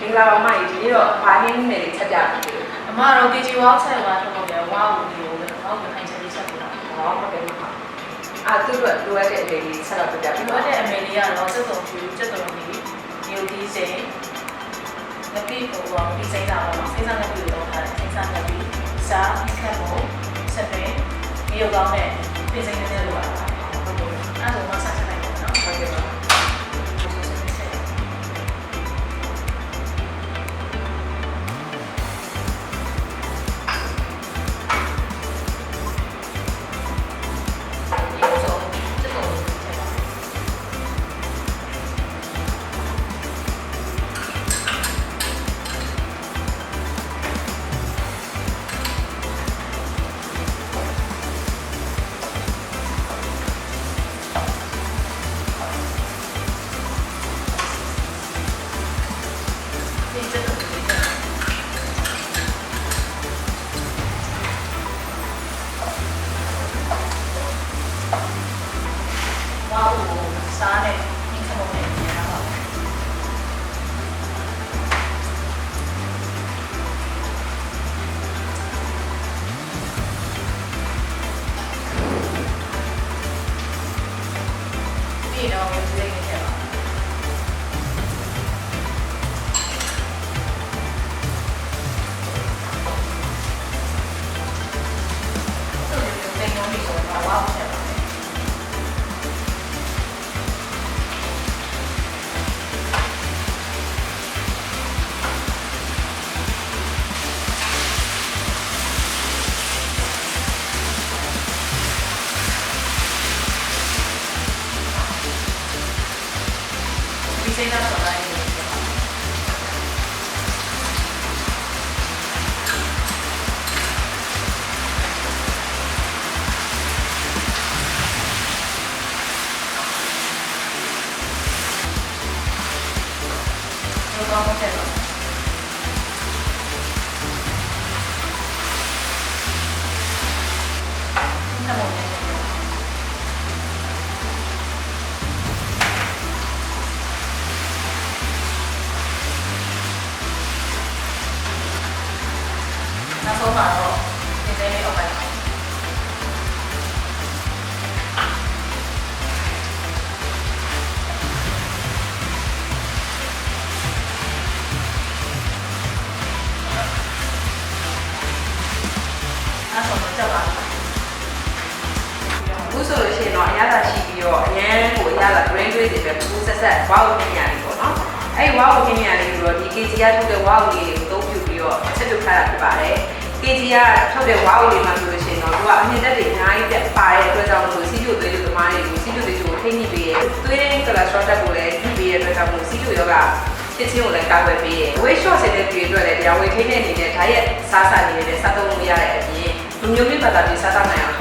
မင်္ဂလာပါအမကြီးဒီနေ့တော့ဘာနည်းနည်းလေးချက်ပြပေးလို့အမတော့ KG Wow ဆက်သွားထုတ်တယ်ဝါဦးမျိုးပဲဟောက်ခိုင်ချက်လေးချက်ပြတာဟောဟုတ်တယ်မအာသူတို့လိုအပ်တဲ့အလေးလေးဆက်တော့ပြပြဒီပေးလိုပါတဲ့အမေလေးကတော့စက်စုံဖြူစက်စုံကြီးမျိုးဒီစိန်ငပိကိုပေါ့ဒီစိန်တာပေါ့နော်စိန်စားငပိကိုတော့ထားတယ်စိန်စားငပိစားခက်ဖို့ဆက်ပင်မျိုးကောင်းတဲ့ပြင်စိန်နေတဲ့လိုပါ ဒီစိတ်သားဆိုတာလေးကိုချက်ပါဒီ ဆုံးမှာတော့ဒီစိတ်လေးအောက်ပိုင်းပါနောက်ဆုံးတော့ကြောက်ပါအခုဆိုလို့ရှိရင်တော့အရသာရှိပြီးတော့အရန်ကိုအရသာ brain waves တွေပဲပူဆက်ဆက်ဝါဦးပညာလေးပေါ့နော်အဲ့ဝါဦးပညာလေးဆိုတော့ဒီ KG ကထုတ်တဲ့ဝါဦးလေးတွေကိုအသုံးပြုပြီးတော့ချက်ပြုတ်ထားတာဖြစ်ပါတယ် KG ကထုတ်တဲ့ဝါဦးလေးမှာဆိုလို့ရှိရင်တော့သူကအမြင့်တက်တွေအများကြီးပြပါတဲ့အတွက်ကြောင့်မို့စီးကျိုသွေးကျိုသမားတွေကိုစီးကျိုသွေးကျိုကိုထိန်းညှိပေးရဲသွေးရင်းကလစထရောတက်ကိုလည်းညှိပေးရတဲ့အတွက်ကြောင့်မို့စီးကျိုယောဂဖြစ်ချင်းကိုလည်းကာကွယ်ပေးရဲ weight short ဆင်တဲ့ပြည်အတွက်လည်းတရားဝင်ထိန်းတဲ့အနေနဲ့ဒါရက်စားစားနေတဲ့စားသုံးလို့ရတဲ့အပြင်လူမျိုးမျိုးဘာသာမျိုးစားတောင်းနိုင်အောင်